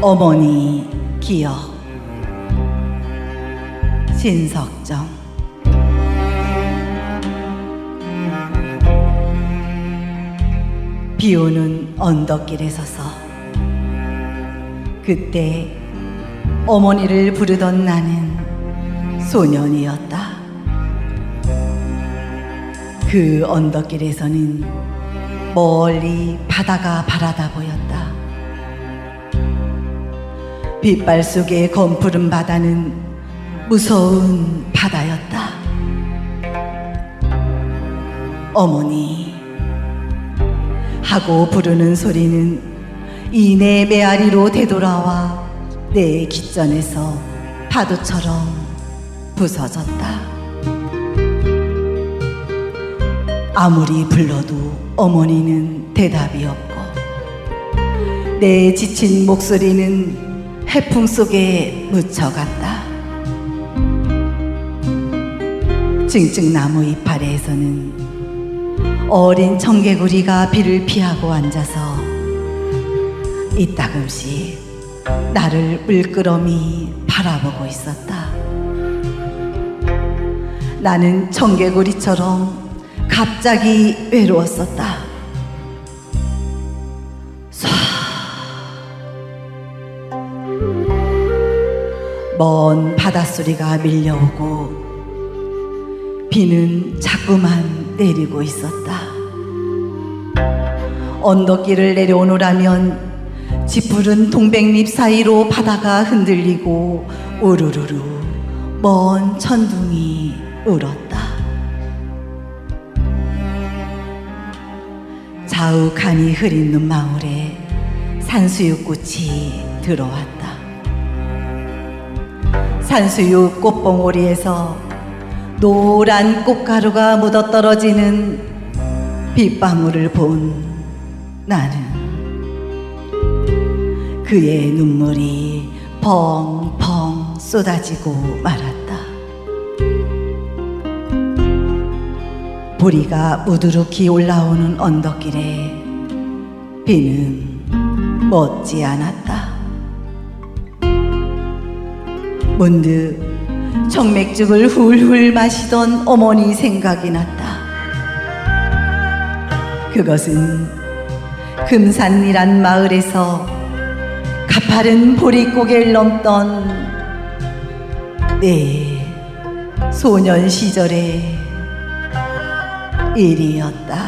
어머니 기억 신석정 비 오는 언덕길에 서서 그때 어머니를 부르던 나는 소년이었다. 그 언덕길에서는 멀리 바다가 바라다 보였다. 빛발 속의 검푸른 바다는 무서운 바다였다. 어머니 하고 부르는 소리는 이 내 메아리로 되돌아와 내 귓전에서 파도처럼 부서졌다. 아무리 불러도 어머니는 대답이 없고 내 지친 목소리는 해풍 속에 묻혀갔다. 징징나무 이파리에서는 어린 청개구리가 비를 피하고 앉아서 이따금씩 나를 물끄러미 바라보고 있었다. 나는 청개구리처럼 갑자기 외로웠었다. 먼 바닷소리가 밀려오고 비는 자꾸만 내리고 있었다. 언덕길을 내려오노라면 짙푸른 동백잎 사이로 바다가 흔들리고 우르르르 먼 천둥이 울었다. 자욱하니 흐린 눈망울에 산수유꽃이 들어왔다. 산수유 꽃봉오리에서 노란 꽃가루가 묻어 떨어지는 빗방울을 본 나는 그의 눈물이 펑펑 쏟아지고 말았다. 보리가 무드룩히 올라오는 언덕길에 비는 멎지 않았다. 문득 청맥죽을 훌훌 마시던 어머니 생각이 났다. 그것은 금산이란 마을에서 가파른 보릿고개를 넘던 내 소년 시절의 일이었다.